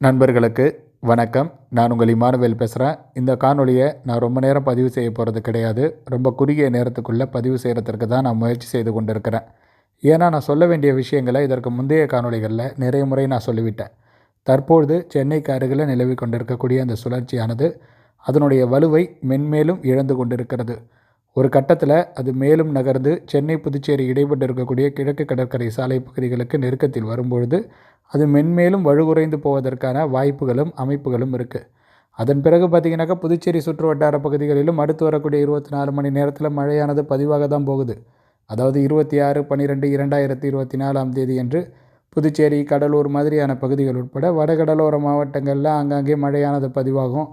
நண்பர்களுக்கு வணக்கம். நான் உங்கள் இமானுவேல் பேசுகிறேன் இந்த காணொலியை நான் ரொம்ப நேரம் பதிவு செய்ய போகிறது கிடையாது. ரொம்ப குறுகிய நேரத்துக்குள்ளே பதிவு செய்கிறதுக்கு தான் நான் முயற்சி செய்து கொண்டிருக்கிறேன். ஏன்னா நான் சொல்ல வேண்டிய விஷயங்களை இதற்கு முந்தைய காணொளிகளில் நிறைய முறை நான் சொல்லிவிட்டேன். தற்பொழுது சென்னைக்கு அருகில் நிலவி கொண்டிருக்கக்கூடிய அந்த சுழற்சியானது அதனுடைய வலுவை மென்மேலும் இழந்து கொண்டிருக்கிறது. ஒரு கட்டத்தில் அது மேலும் நகர்ந்து சென்னை புதுச்சேரி இடைப்பட்டு இருக்கக்கூடிய கிழக்கு கடற்கரை சாலை பகுதிகளுக்கு நெருக்கத்தில் வரும்பொழுது அது மென்மேலும் வலுகுறைந்து போவதற்கான வாய்ப்புகளும் அமைப்புகளும் இருக்குது அதன் பிறகு பார்த்திங்கனாக்கா புதுச்சேரி சுற்று வட்டார பகுதிகளிலும் அடுத்து வரக்கூடிய இருபத்தி நாலு மணி நேரத்தில் மழையானது பதிவாக தான் போகுது. அதாவது இருபத்தி ஆறு பன்னிரெண்டு இரண்டாயிரத்தி இருபத்தி நாலாம் தேதி என்று புதுச்சேரி கடலூர் மாதிரியான பகுதிகள் உட்பட வடகடலோர மாவட்டங்களில் ஆங்காங்கே மழையானது பதிவாகும்.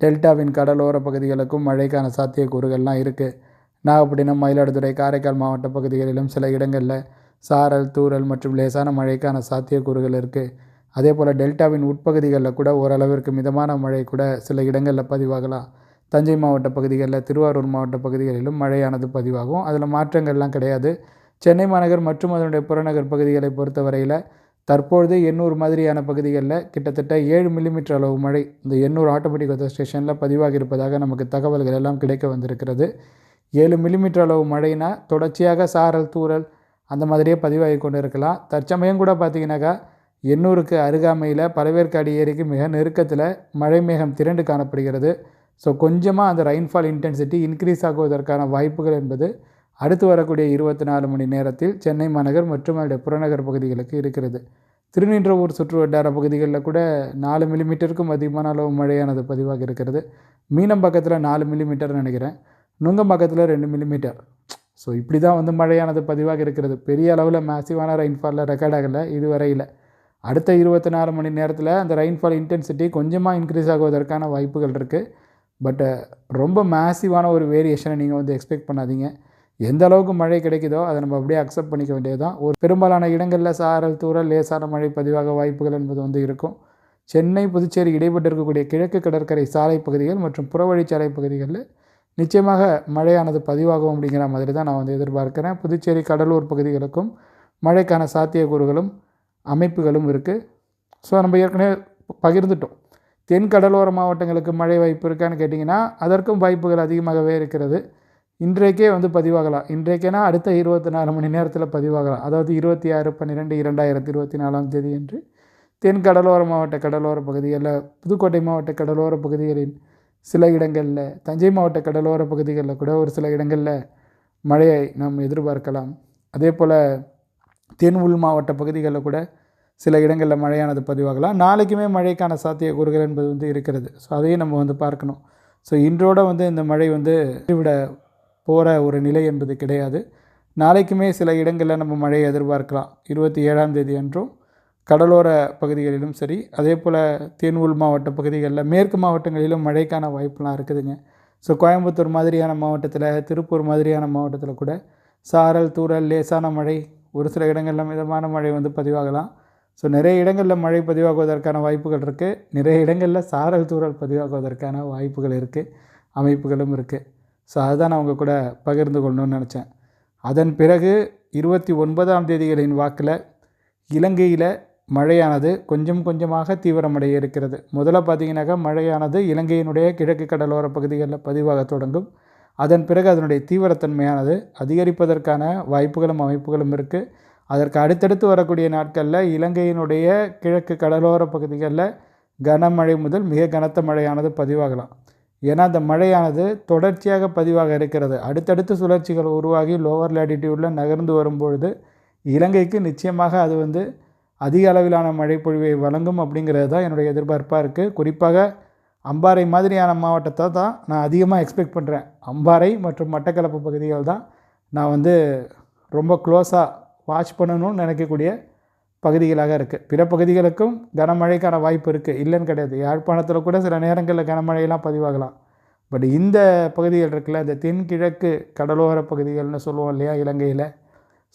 டெல்டாவின் கடலோர பகுதிகளுக்கும் மழைக்கான சாத்தியக்கூறுகள்லாம் இருக்குது நாகப்பட்டினம் மயிலாடுதுறை காரைக்கால் மாவட்ட பகுதிகளிலும் சில இடங்களில் சாரல் தூறல் மற்றும் லேசான மழைக்கான சாத்தியக்கூறுகள் இருக்குது அதே போல் டெல்டாவின் உட்பகுதிகளில் கூட ஓரளவிற்கு மிதமான மழை கூட சில இடங்களில் பதிவாகலாம். தஞ்சை மாவட்ட பகுதிகளில் திருவாரூர் மாவட்ட பகுதிகளிலும் மழையானது பதிவாகும். அதில் மாற்றங்கள்லாம் கிடையாது. சென்னை மாநகர் மற்றும் அதனுடைய புறநகர் பகுதிகளை பொறுத்தவரையில் தற்பொழுது எண்ணூர் மாதிரியான பகுதிகளில் கிட்டத்தட்ட ஏழு மில்லிமீட்டர் அளவு மழை இந்த எண்ணூர் ஆட்டோமேட்டிக் வெதர் ஸ்டேஷனில் பதிவாகி இருப்பதாக நமக்கு தகவல்கள் எல்லாம் கிடைக்க வந்திருக்கிறது. ஏழு மில்லிமீட்டர் அளவு மழைனா தொடர்ச்சியாக சாரல் தூரல் அந்த மாதிரியே பதிவாகி கொண்டு இருக்கலாம் தற்சமயம் கூட பார்த்தீங்கன்னாக்கா எண்ணூருக்கு அருகாமையில் பழவேற்காடு ஏரிக்கு மிக நெருக்கத்தில் மழை மேகம் திரண்டு காணப்படுகிறது. ஸோ கொஞ்சமாக அந்த ரெயின்ஃபால் இன்டென்சிட்டி இன்க்ரீஸ் ஆகுவதற்கான வாய்ப்புகள் என்பது அடுத்து வரக்கூடிய இருபத்தி நாலு மணி நேரத்தில் சென்னை மாநகர் மற்றும் அதோடைய புறநகர் பகுதிகளுக்கு இருக்கிறது. திருநின்றவூர் சுற்று வட்டார பகுதிகளில் கூட நாலு மில்லிமீட்டருக்கும் அதிகமான அளவு மழையானது பதிவாக இருக்கிறது. மீனம் பக்கத்தில் நாலு மில்லிமீட்டர் நினைக்கிறேன். நுங்கம்பாக்கத்தில் ரெண்டு மில்லிமீட்டர் ஸோ இப்படி தான் வந்து மழையானது பதிவாக இருக்கிறது. பெரிய அளவில் மேசிவான ரெயின்ஃபாலில் ரெக்கார்ட் ஆகலை. இதுவரையில் அடுத்த இருபத்தி நாலு மணி நேரத்தில் அந்த ரெயின்ஃபால் இன்டென்சிட்டி கொஞ்சமாக இன்க்ரீஸ் ஆகுவதற்கான வாய்ப்புகள் இருக்குது பட்டு ரொம்ப மேசிவான ஒரு வேரியேஷனை நீங்கள் வந்து எக்ஸ்பெக்ட் பண்ணாதீங்க. எந்த அளவுக்கு மழை கிடைக்குதோ அதை நம்ம அப்படியே அக்செப்ட் பண்ணிக்க வேண்டியது தான் ஒரு பெரும்பாலான இடங்களில் சாரல் தூரல் லேசான மழை பதிவாக வாய்ப்புகள் என்பது வந்து இருக்கும். சென்னை புதுச்சேரி இடைப்பட்டு இருக்கக்கூடிய கிழக்கு கடற்கரை சாலை பகுதிகள் மற்றும் புறவழிச்சாலை பகுதிகளில் நிச்சயமாக மழையானது பதிவாகும் அப்படிங்கிற மாதிரி தான் நான் வந்து எதிர்பார்க்குறேன். புதுச்சேரி கடலூர் பகுதிகளுக்கும் மழைக்கான சாத்தியக்கூறுகளும் அமைப்புகளும் இருக்குது ஸோ நம்ம ஏற்கனவே பகிர்ந்துட்டோம். தென் கடலோர மாவட்டங்களுக்கு மழை வாய்ப்பு இருக்கான்னு கேட்டிங்கன்னா அதற்கும் வாய்ப்புகள் அதிகமாகவே இருக்கிறது. இன்றைக்கே வந்து பதிவாகலாம். இன்றைக்கேனா அடுத்த இருபத்தி நாலு மணி நேரத்தில் பதிவாகலாம். அதாவது இருபத்தி ஆறு பன்னிரெண்டு இரண்டாயிரத்தி இருபத்தி நாலாம் தேதி என்று தென் கடலோர மாவட்ட கடலோர பகுதிகளில் புதுக்கோட்டை மாவட்ட கடலோர பகுதிகளின் சில இடங்களில் தஞ்சை மாவட்ட கடலோர பகுதிகளில் கூட ஒரு சில இடங்களில் மழையை நாம் எதிர்பார்க்கலாம். அதே போல் தென் உள் மாவட்ட பகுதிகளில் கூட சில இடங்களில் மழையானது பதிவாகலாம். நாளைக்குமே மழைக்கான சாத்தியக்கூறுகள் என்பது வந்து இருக்கிறது. ஸோ அதையும் நம்ம வந்து பார்க்கணும். ஸோ இன்றோட வந்து இந்த மழை வந்து விட போகிற ஒரு நிலை என்பது கிடையாது. நாளைக்குமே சில இடங்களில் நம்ம மழையை எதிர்பார்க்கலாம். இருபத்தி ஏழாம் தேதி அன்றும் கடலோர பகுதிகளிலும் சரி அதே போல் தேன்வூல் மாவட்ட பகுதிகளில் மேற்கு மாவட்டங்களிலும் மழைக்கான வாய்ப்புலாம் இருக்குதுங்க. ஸோ கோயம்புத்தூர் மாதிரியான மாவட்டத்தில் திருப்பூர் மாதிரியான மாவட்டத்தில் கூட சாரல் தூறல் லேசான மழை ஒரு சில இடங்களில் மிதமான மழை வந்து பதிவாகலாம். ஸோ நிறைய இடங்களில் மழை பதிவாகுவதற்கான வாய்ப்புகள் இருக்குது நிறைய இடங்களில் சாரல் தூறல் பதிவாகுவதற்கான வாய்ப்புகள் இருக்குது அமைப்புகளும் இருக்குது ஸோ அதுதான் நான் உங்கள் கூட பகிர்ந்து கொள்ளணும்னு நினச்சேன். அதன் பிறகு இருபத்தி ஒன்பதாம் தேதிகளின் வாக்கில் இலங்கையில் மழையானது கொஞ்சம் கொஞ்சமாக தீவிரமடைய இருக்கிறது. முதல்ல பார்த்தீங்கன்னாக்கா மழையானது இலங்கையினுடைய கிழக்கு கடலோர பகுதிகளில் பதிவாக தொடங்கும். அதன் பிறகு அதனுடைய தீவிரத்தன்மையானது அதிகரிப்பதற்கான வாய்ப்புகளும் அமைப்புகளும் இருக்குது அதற்கு அடுத்தடுத்து வரக்கூடிய நாட்களில் இலங்கையினுடைய கிழக்கு கடலோர பகுதிகளில் கனமழை முதல் மிக கனத்த மழையானது பதிவாகலாம். ஏன்னா அந்த மழையானது தொடர்ச்சியாக பதிவாக இருக்கிறது. அடுத்தடுத்து சுழற்சிகள் உருவாகி லோவர் லேட்டிடியூடில் நகர்ந்து வரும்பொழுது இலங்கைக்கு நிச்சயமாக அது வந்து அதிக அளவிலான மழைப்பொழிவை வழங்கும் அப்படிங்கிறது தான் என்னுடைய எதிர்பார்ப்பாக இருக்குது குறிப்பாக அம்பாறை மாதிரியான மாவட்டத்தை தான் நான் அதிகமாக எக்ஸ்பெக்ட் பண்ணுறேன் அம்பாறை மற்றும் மட்டக்களப்பு பகுதிகள் தான் நான் வந்து ரொம்ப க்ளோஸாக வாட்ச் பண்ணணும்னு நினைக்கக்கூடிய பகுதிகளாக இருக்குது பிற பகுதிகளுக்கும் கனமழைக்கான வாய்ப்பு இருக்குது இல்லைன்னு கிடையாது. யாழ்ப்பாணத்தில் கூட சில நேரங்களில் கனமழையெல்லாம் பதிவாகலாம். பட் இந்த பகுதிகள் இருக்குல்ல இந்த தென்கிழக்கு கடலோர பகுதிகள்னு சொல்லுவோம் இல்லையா இலங்கையில்.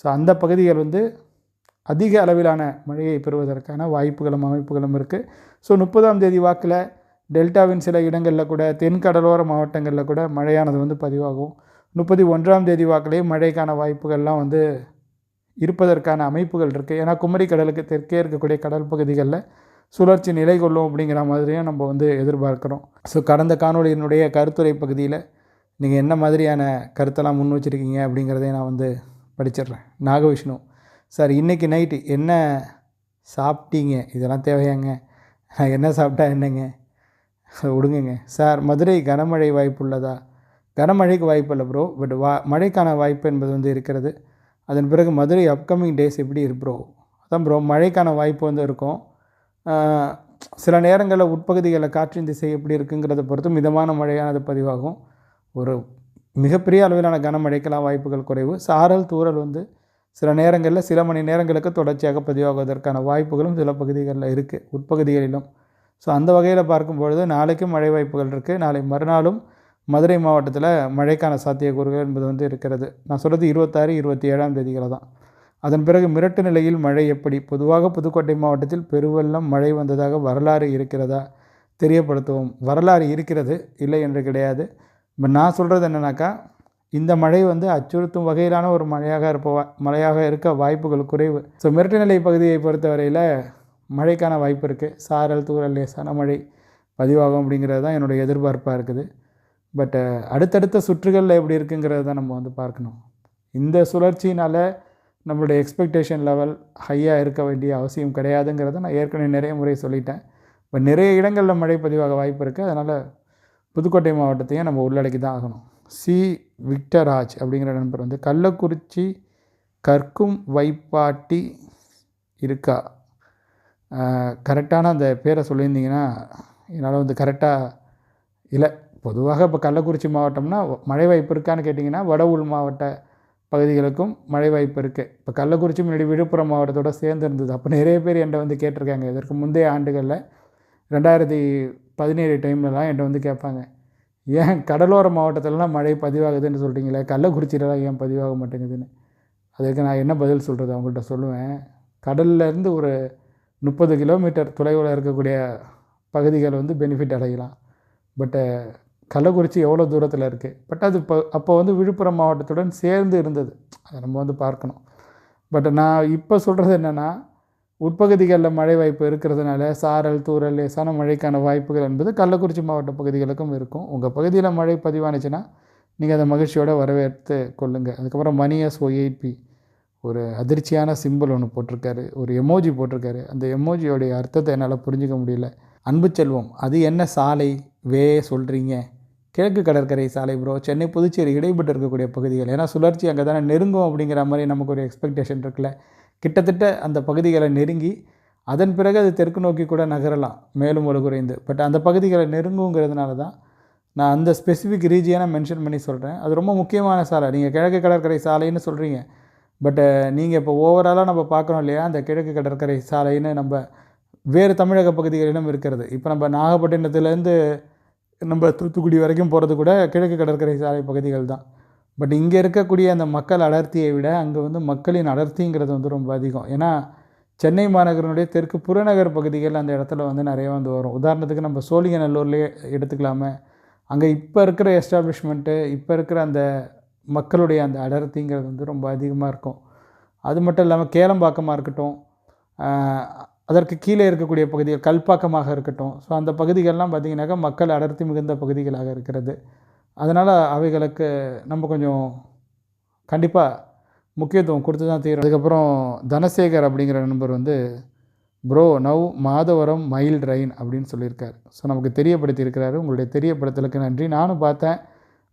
ஸோ அந்த பகுதிகள் வந்து அதிக அளவிலான மழையை பெறுவதற்கான வாய்ப்புகளும் அமைப்புகளும் இருக்குது ஸோ முப்பதாம் தேதி வாக்கில் டெல்டாவின் சில இடங்களில் கூட தென் கடலோர மாவட்டங்களில் கூட மழையானது வந்து பதிவாகும். முப்பத்தி ஒன்றாம் தேதி வாக்கிலேயே மழைக்கான வாய்ப்புகள்லாம் வந்து இருப்பதற்கான அமைப்புகள் இருக்குது ஏன்னா குமரி கடலுக்கு தெற்கே இருக்கக்கூடிய கடல் பகுதிகளில் சுழற்சி நிலை கொள்ளும் அப்படிங்கிற மாதிரியும் நம்ம வந்து எதிர்பார்க்குறோம். ஸோ கடந்த காணொளியினுடைய கருத்துரை பகுதியில் நீங்கள் என்ன மாதிரியான கருத்தெல்லாம் முன் வச்சுருக்கீங்க அப்படிங்கிறதையும் நான் வந்து படிச்சிடுறேன். நாகவிஷ்ணு சார் இன்றைக்கி நைட்டு என்ன சாப்பிட்டீங்க? இதெல்லாம் தேவையாங்க. நான் என்ன சாப்பிட்டா என்னங்க? விடுங்கங்க சார் மதுரை கனமழை வாய்ப்பு உள்ளதா? கனமழைக்கு வாய்ப்பு இல்லை ப்ரோ பட் வா மழைக்கான வாய்ப்பு என்பது வந்து இருக்கிறது. அதன் பிறகு மதுரை அப்கமிங் டேஸ் எப்படி இருக்கு ப்ரோ அதான் ப்ரோ மழைக்கான வாய்ப்பு வந்து இருக்கும். சில நேரங்களில் உட்பகுதிகளில் காற்றின் திசை எப்படி இருக்குங்கிறத பொறுத்து மிதமான மழையானது பதிவாகும். ஒரு மிகப்பெரிய அளவிலான கனமழைக்கெல்லாம் வாய்ப்புகள் குறைவு. சாரல் தூறல் வந்து சில நேரங்களில் சில மணி நேரங்களுக்கு தொடர்ச்சியாக பதிவாகுவதற்கான வாய்ப்புகளும் சில பகுதிகளில் இருக்குது உட்பகுதிகளிலும். ஸோ அந்த வகையில் பார்க்கும்பொழுது நாளைக்கும் மழை வாய்ப்புகள் இருக்குது நாளை மறுநாளும் மதுரை மாவட்டத்தில் மழைக்கான சாத்தியக்கூறுகள் என்பது வந்து இருக்கிறது. நான் சொல்கிறது இருபத்தாறு இருபத்தி ஏழாம் தேதிகளை தான். அதன் பிறகு மிரட்டு நிலையில் மழை எப்படி? பொதுவாக புதுக்கோட்டை மாவட்டத்தில் பெருவெள்ளம் மழை வந்ததாக வரலாறு இருக்கிறதா? தெரியப்படுத்துவோம். வரலாறு இருக்கிறது இல்லை என்று கிடையாது. இப்போ நான் சொல்கிறது என்னன்னாக்கா இந்த மழை வந்து அச்சுறுத்தும் வகையிலான ஒரு மழையாக இருப்ப மழையாக இருக்க வாய்ப்புகள் குறைவு. ஸோ மிரட்டு நிலை பகுதியை பொறுத்தவரையில் மழைக்கான வாய்ப்பு இருக்குது சாரல் தூரல் லேசான மழை பதிவாகும் அப்படிங்கிறது தான் என்னுடைய எதிர்பார்ப்பாக இருக்குது. பட் அடுத்தடுத்த சுற்றுகளில் எப்படி இருக்குங்கிறத தான் நம்ம வந்து பார்க்கணும். இந்த சுழற்சியினால் நம்மளுடைய எக்ஸ்பெக்டேஷன் லெவல் ஹையாக இருக்க வேண்டிய அவசியம் கிடையாதுங்கிறத நான் ஏற்கனவே நிறைய முறை சொல்லிட்டேன். இப்போ நிறைய இடங்களில் மழை பதிவாக வாய்ப்பு இருக்குது அதனால் புதுக்கோட்டை மாவட்டத்தையும் நம்ம உள்ளடக்கி தான் ஆகணும். சி. விக்டராஜ் அப்படிங்கிற நண்பர் வந்து கள்ளக்குறிச்சி கற்கும் வைப்பாட்டி இருக்கா? கரெக்டான அந்த பேரை சொல்லியிருந்தீங்கன்னா என்னால் வந்து கரெக்டாக இல்லை. பொதுவாக இப்போ கள்ளக்குறிச்சி மாவட்டம்னா மழை வாய்ப்பு இருக்கான்னு கேட்டிங்கன்னா வட உள் மாவட்ட பகுதிகளுக்கும் மழை வாய்ப்பு இருக்குது இப்போ கள்ளக்குறிச்சி முன்னாடி விழுப்புரம் மாவட்டத்தோட சேர்ந்து இருந்தது. அப்போ நிறைய பேர் என்னை வந்து கேட்டிருக்காங்க. இதற்கு முந்தைய ஆண்டுகளில் ரெண்டாயிரத்தி பதினேழு டைம்லலாம் என்கிட்ட வந்து கேட்பாங்க. ஏன் கடலோர மாவட்டத்திலலாம் மழை பதிவாகுதுன்னு சொல்கிறீங்களே கள்ளக்குறிச்சியிலலாம் ஏன் பதிவாக மாட்டேங்குதுன்னு. அதுக்கு நான் என்ன பதில் சொல்கிறது அவங்கள்ட்ட சொல்லுவேன். கடல்லேருந்து ஒரு முப்பது கிலோமீட்டர் தொலைவில் இருக்கக்கூடிய பகுதிகள் வந்து பெனிஃபிட் அடையலாம். பட்டு கள்ளக்குறிச்சி எவ்வளோ தூரத்தில் இருக்குது பட் அது இப்போ அப்போ வந்து விழுப்புரம் மாவட்டத்துடன் சேர்ந்து இருந்தது. அதை நம்ம வந்து பார்க்கணும். பட் நான் இப்போ சொல்கிறது என்னென்னா உட்பகுதிகளில் மழை வாய்ப்பு இருக்கிறதுனால சாரல் தூரல் லேசான மழைக்கான வாய்ப்புகள் என்பது கள்ளக்குறிச்சி மாவட்ட பகுதிகளுக்கும் இருக்கும். உங்கள் பகுதியில் மழை பதிவானுச்சுன்னா நீங்கள் அதை மகிழ்ச்சியோடு வரவேற்று கொள்ளுங்கள் அதுக்கப்புறம் மணி எஸ் ஒய்ஐபி ஒரு அதிர்ச்சியான சிம்பிள் ஒன்று போட்டிருக்காரு. ஒரு எமோஜி போட்டிருக்காரு. அந்த எமோஜியோடைய அர்த்தத்தை என்னால் புரிஞ்சுக்க முடியல. அன்பு செல்வம் அது என்ன சாலை வே சொல்கிறீங்க கிழக்கு கடற்கரை சாலை ப்ரோ சென்னை புதுச்சேரி இடைப்பட்டு இருக்கக்கூடிய பகுதிகள். ஏன்னா சுழற்சி அங்கே தானே நெருங்கும் அப்படிங்கிற மாதிரி நமக்கு ஒரு எக்ஸ்பெக்டேஷன் இருக்குல்ல. கிட்டத்தட்ட அந்த பகுதிகளை நெருங்கி அதன் பிறகு அது தெற்கு நோக்கி கூட நகரலாம் மேலும் ஒரு குறைந்து. பட் அந்த பகுதிகளை நெருங்குங்கிறதுனால தான் நான் அந்த ஸ்பெசிஃபிக் ரீஜியனை மென்ஷன் பண்ணி சொல்கிறேன் அது ரொம்ப முக்கியமான சாலை. நீங்கள் கிழக்கு கடற்கரை சாலைன்னு சொல்கிறீங்க பட்டு நீங்கள் இப்போ ஓவராலாக நம்ம பார்க்குறோம் இல்லையா அந்த கிழக்கு கடற்கரை சாலைன்னு நம்ம வேறு தமிழக பகுதிகளிலும் இருக்கிறது. இப்போ நம்ம நாகப்பட்டினத்துலேருந்து நம்ம தூத்துக்குடி வரைக்கும் போகிறது கூட கிழக்கு கடற்கரை சாலை பகுதிகள் தான். பட் இங்கே இருக்கக்கூடிய அந்த மக்கள் அடர்த்தியை விட அங்கே வந்து மக்களின் அடர்த்திங்கிறது வந்து ரொம்ப அதிகம். ஏன்னா சென்னை மாநகரனுடைய தெற்கு புறநகர் பகுதிகள் அந்த இடத்துல வந்து நிறைய வந்து வரும். உதாரணத்துக்கு நம்ம சோழிங்கநல்லூர்லேயே எடுத்துக்கலாமே. அங்கே இப்போ இருக்கிற எஸ்டாப்ளிஷ்மெண்ட்டு இப்போ இருக்கிற அந்த மக்களுடைய அந்த அடர்த்திங்கிறது வந்து ரொம்ப அதிகமாக இருக்கும். அது மட்டும் இல்லாமல் கேளம்பாக்கமாக இருக்கட்டும் அதற்கு கீழே இருக்கக்கூடிய பகுதிகள் கல்பாக்கமாக இருக்கட்டும். ஸோ அந்த பகுதிகள்லாம் பார்த்திங்கனாக்கா மக்கள் அடர்த்தி மிகுந்த பகுதிகளாக இருக்கிறது. அதனால் அவைகளுக்கு நம்ம கொஞ்சம் கண்டிப்பாக முக்கியத்துவம் கொடுத்து தான் தீரும் அதுக்கப்புறம் தனசேகர் அப்படிங்கிற நண்பர் வந்து ப்ரோ நவ் மாதவரம் மயில் ட்ரெயின் அப்படின்னு சொல்லியிருக்காரு. ஸோ நமக்கு தெரியப்படுத்தி இருக்கிறாரு உங்களுடைய தெரியப்படுத்தலுக்கு நன்றி. நானும் பார்த்தேன்.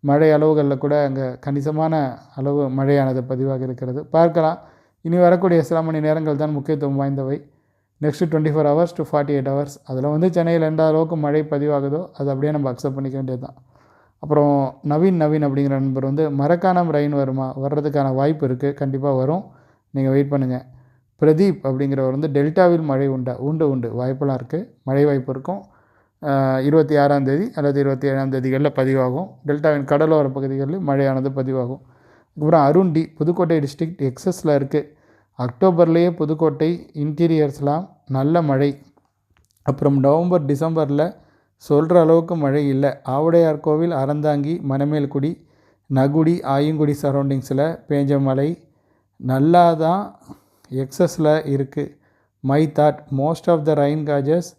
மழை அளவுகளில் கூட அங்கே கணிசமான அளவு மழையானது பதிவாக இருக்கிறது. பார்க்கலாம். இனி வரக்கூடிய சில மணி நேரங்கள் தான் முக்கியத்துவம் வாய்ந்தவை. Next twenty four hours to forty eight hours அதில் வந்து சென்னையில் எந்த அளவுக்கு மழை பதிவாகுதோ அது அப்படியே நம்ம அக்செப்ட் பண்ணிக்க வேண்டியது தான் அப்புறம் நவீன் நவீன் அப்படிங்கிற நண்பர் வந்து மரக்கானம் ரெயின் வருமா? வர்றதுக்கான வாய்ப்பு இருக்குது கண்டிப்பாக வரும். நீங்கள் வெயிட் பண்ணுங்கள் பிரதீப் அப்படிங்கிறவர் வந்து டெல்டாவில் மழை உண்டா? உண்டு உண்டு. வாய்ப்பெல்லாம் இருக்குது மழை வாய்ப்பு இருக்கும். இருபத்தி ஆறாம் தேதி அல்லது இருபத்தி ஏழாம் தேதிகளில் பதிவாகும். டெல்டாவின் கடலோர பகுதிகளில் மழையானது பதிவாகும். அப்புறம் அருண் டி புதுக்கோட்டை டிஸ்ட்ரிக்ட் எக்ஸஸில் இருக்குது அக்டோபர்லேயே புதுக்கோட்டை இன்டீரியர்ஸ்லாம் நல்ல மழை. அப்புறம் நவம்பர் டிசம்பரில் சொல்கிற அளவுக்கு மழை இல்லை. ஆவுடையார் கோவில் அறந்தாங்கி மணமேல்குடி நகுடி ஆயங்குடி சரௌண்டிங்ஸில் பேஞ்ச மழை நல்லா தான் எக்ஸஸில் இருக்குது my thought most of the rain gauges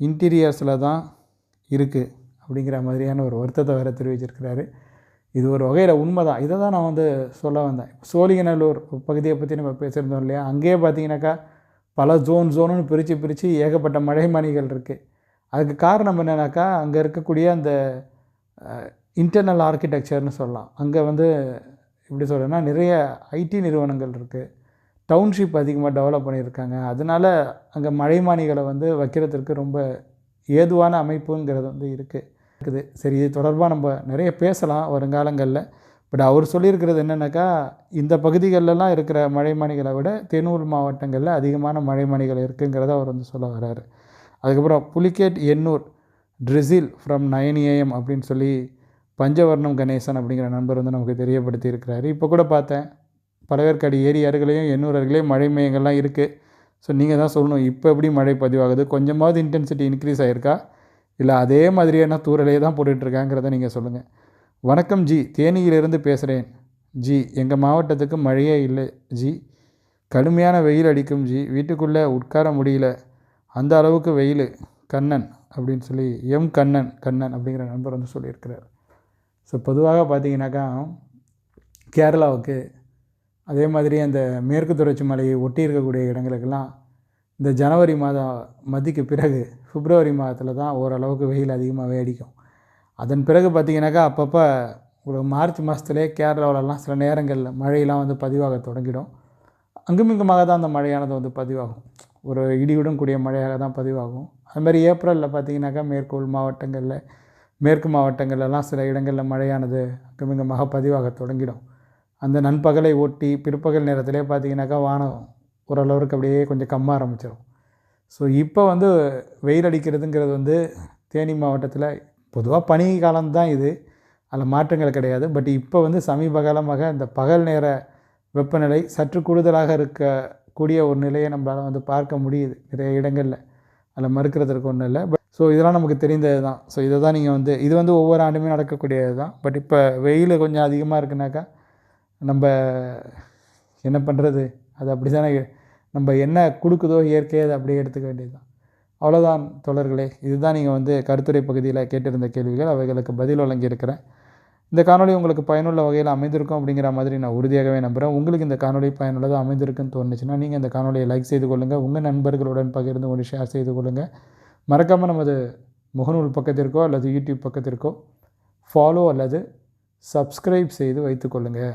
இன்டீரியர்ஸில் தான் இருக்குது அப்படிங்கிற மாதிரியான ஒரு வருத்தத்தை வேறு தெரிவிச்சிருக்கிறாரு. இது ஒரு வகையில் உண்மை தான் இதை தான் நான் வந்து சொல்ல வந்தேன். சோழிங்கநல்லூர் பகுதியை பற்றி நம்ம பேசியிருந்தோம் இல்லையா? அங்கேயே பார்த்தீங்கன்னாக்கா பல ஜோன் ஜோனுன்னு பிரித்து பிரித்து ஏகப்பட்ட மழைமணிகள் இருக்குது அதுக்கு காரணம் என்னென்னாக்கா அங்கே இருக்கக்கூடிய அந்த இன்டர்னல் ஆர்கிடெக்சர்னு சொல்லலாம். அங்கே வந்து எப்படி சொல்கிறேன்னா நிறைய ஐடி நிறுவனங்கள் இருக்குது டவுன்ஷிப் அதிகமாக டெவலப் பண்ணியிருக்காங்க. அதனால் அங்கே மழைமானிகளை வந்து வைக்கிறதுக்கு ரொம்ப ஏதுவான அமைப்புங்கிறது வந்து இருக்குது இருக்குது. சரி இது தொடர்பாக நம்ம நிறைய பேசலாம் வருங்காலங்களில். பட் அவர் சொல்லியிருக்கிறது என்னென்னாக்கா இந்த பகுதிகளெலாம் இருக்கிற மழைமணிகளை விட தெனூர் மாவட்டங்களில் அதிகமான மழைமணிகள் இருக்குங்கிறத அவர் வந்து சொல்ல வர்றாரு. அதுக்கப்புறம் Pulicat Ennore drizzle from nine AM அப்படின்னு சொல்லி பஞ்சவர்ணம் கணேசன் அப்படிங்கிற நண்பர் வந்து நமக்கு தெரியப்படுத்தி இருக்கிறாரு இப்போ கூட பார்த்தேன் பழவேற்காடு ஏரி அருகிலையும் எண்ணூர் அருகிலையும் மழை மையங்கள்லாம் இருக்குது ஸோ நீங்கள் தான் சொல்லணும் இப்போ எப்படி மழை பதிவாகுது? கொஞ்சமாவது இன்டென்சிட்டி இன்க்ரீஸ் ஆகிருக்கா இல்லை அதே மாதிரியான தூரலே தான் போட்டுட்ருக்காங்கிறத நீங்கள் சொல்லுங்கள் வணக்கம் ஜி தேனியிலிருந்து பேசுகிறேன் ஜி எங்கள் மாவட்டத்துக்கு மழையே இல்லை. ஜி கடுமையான வெயில் அடிக்கும் ஜி. வீட்டுக்குள்ளே உட்கார முடியல. அந்த அளவுக்கு வெயில். கண்ணன் அப்படின்னு சொல்லி எம் கண்ணன் கண்ணன் அப்படிங்கிற நண்பர் வந்து சொல்லியிருக்கிறார். ஸோ பொதுவாக பார்த்தீங்கன்னாக்கா கேரளாவுக்கு அதே மாதிரி அந்த மேற்கு தொடர்ச்சி மலையை ஒட்டி இருக்கக்கூடிய இடங்களுக்கெல்லாம் இந்த ஜனவரி மாதம் மதிக்கு பிறகு பிப்ரவரி மாதத்தில் தான் ஓரளவுக்கு வெயில் அதிகமாகவே அடிக்கும். அதன் பிறகு பார்த்திங்கனாக்கா அப்பப்போ ஒரு மார்ச் மாதத்துலேயே கேரளாவிலலாம் சில நேரங்களில் மழையெல்லாம் வந்து பதிவாக தொடங்கிடும். அங்குமிங்குமாக தான் அந்த மழையானது வந்து பதிவாகும். ஒரு இடியுடன் கூடிய மழையாக தான் பதிவாகும். அதுமாதிரி ஏப்ரலில் பார்த்திங்கனாக்கா மேற்கோள் மாவட்டங்களில் மேற்கு மாவட்டங்கள்லாம் சில இடங்களில் மழையானது அங்குமிங்குமாக பதிவாக தொடங்கிடும். அந்த நண்பகலை ஒட்டி பிற்பகல் நேரத்திலே பார்த்திங்கனாக்கா வானம் ஓரளவுக்கு அப்படியே கொஞ்சம் கம்ம ஆரம்பிச்சிடும் ஸோ இப்போ வந்து வெயில் அடிக்கிறதுங்கிறது வந்து தேனி மாவட்டத்தில் பொதுவாக பனி காலம்தான் இது. அதில் மாற்றங்கள் கிடையாது. பட் இப்போ வந்து சமீப காலமாக இந்த பகல் நேர வெப்பநிலை சற்று கூடுதலாக இருக்கக்கூடிய ஒரு நிலையை நம்மளால் வந்து பார்க்க முடியுது நிறைய இடங்களில். அதில் மறுக்கிறதுக்கு ஒன்றும் இல்லை. பட் ஸோ இதெல்லாம் நமக்கு தெரிந்தது தான் ஸோ இதை தான் நீங்கள் வந்து இது வந்து ஒவ்வொரு ஆண்டுமே நடக்கக்கூடியது தான் பட் இப்போ வெயில் கொஞ்சம் அதிகமாக இருக்குனாக்கா நம்ம என்ன பண்ணுறது அது அப்படி தானே நம்ம என்ன கொடுக்குதோ இயற்கையை அதை அப்படியே எடுத்துக்க வேண்டியது தான் அவ்வளோதான் தொடர்களே இதுதான் நீங்கள் வந்து கருத்துரை பகுதியில் கேட்டிருந்த கேள்விகள். அவைகளுக்கு பதில் வழங்கியிருக்கிறேன். இந்த காணொலி உங்களுக்கு பயனுள்ள வகையில் அமைந்திருக்கும் அப்படிங்கிற மாதிரி நான் உறுதியாகவே நம்புகிறேன் உங்களுக்கு இந்த காணொலி பயனுள்ளதாக அமைந்திருக்குன்னு தோணுச்சுன்னா நீங்கள் இந்த காணொலியை லைக் செய்து கொள்ளுங்கள் உங்கள் நண்பர்களுடன் பகிர்ந்து கொண்டு ஷேர் செய்து கொள்ளுங்கள் மறக்காமல் நமது முகநூல் பக்கத்திற்கோ அல்லது யூடியூப் பக்கத்திற்கோ ஃபாலோ அல்லது சப்ஸ்கிரைப் செய்து வைத்துக்கொள்ளுங்கள்